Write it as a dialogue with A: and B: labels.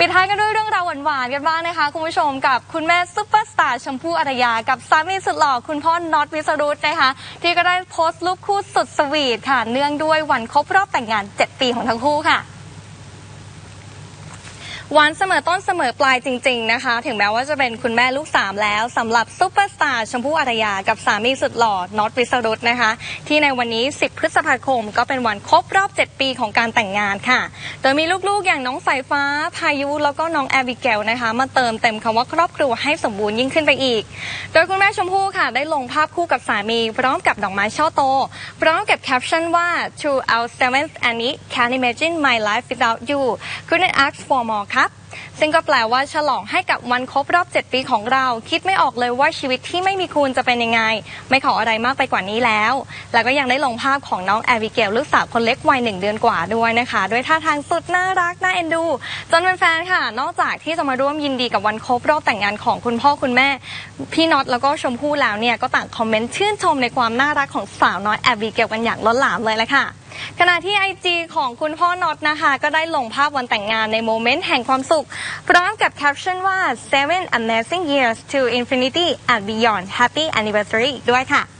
A: ปิดท้ายกันด้วยเรื่องราวหวานๆกันบ้างนะคะ คุณผู้ชมกับคุณแม่ซุปเปอร์สตาร์ชมพู่อารยา กับสามีสุดหล่อคุณพ่อน็อตวิสรุตนะคะ ที่ก็ได้โพสต์รูปคู่สุดสวีทค่ะ เนื่องด้วยวันครบรอบแต่งงาน 7 ปีของทั้งคู่ค่ะ หวานเสมอต้นเสมอปลายจริง ๆนะคะ ถึงแม้ว่าจะเป็นคุณแม่ลูกสามแล้วสำหรับซุปเปอร์สตาร์ชมพู่อารยากับสามีสุดหล่อน็อตวิสรุตนะคะ ที่ในวันนี้ 10 พฤษภาคม ก็เป็นวันครบรอบ 7 ปีของการแต่งงานค่ะ โดยมีลูกๆอย่างน้องสายฟ้า พายุแล้วก็น้องแอบิเกลนะคะ มาเติมเต็มคำว่าครอบครัวให้สมบูรณ์ยิ่งขึ้นไปอีก โดยคุณแม่ชมพู่ค่ะ ได้ลงภาพคู่กับสามี พร้อมกับดอกไม้ช่อโต พร้อมกับแคปชั่นว่า to our seventh Annie can't imagine my life without you couldn't ask for more ครับซึ่งก็แปลว่าฉลองให้กับวันครบรอบ 7 ปีของเรา คิดไม่ออกเลยว่าชีวิตที่ไม่มีคุณจะเป็นยังไง ไม่ขออะไรมากไปกว่านี้แล้ว แล้วก็ยังได้ลงภาพของน้องแอบิเกลลูกสาวคนเล็กวัยหนึ่งเดือนกว่าด้วยนะคะ ด้วยท่าทางสุดน่ารักน่าเอ็นดู จนแฟนๆค่ะ นอกจากที่จะมาร่วมยินดีกับวันครบรอบแต่งงานของคุณพ่อคุณแม่ พี่น็อตแล้วก็ชมพู่แล้วเนี่ยก็ต่างคอมเมนต์ชื่นชมในความน่ารักของสาวน้อยแอบิเกลกันอย่างล้นหลามเลยละค่ะ ขณะที่ไอจีของคุณพ่อน็อตนะคะ ก็ได้ลงภาพวันแต่งงานในโมเมนต์แห่งความสุข พร้อมกับแคปชั่นว่า seven amazing years to infinity and beyond happy anniversary ด้วยค่ะ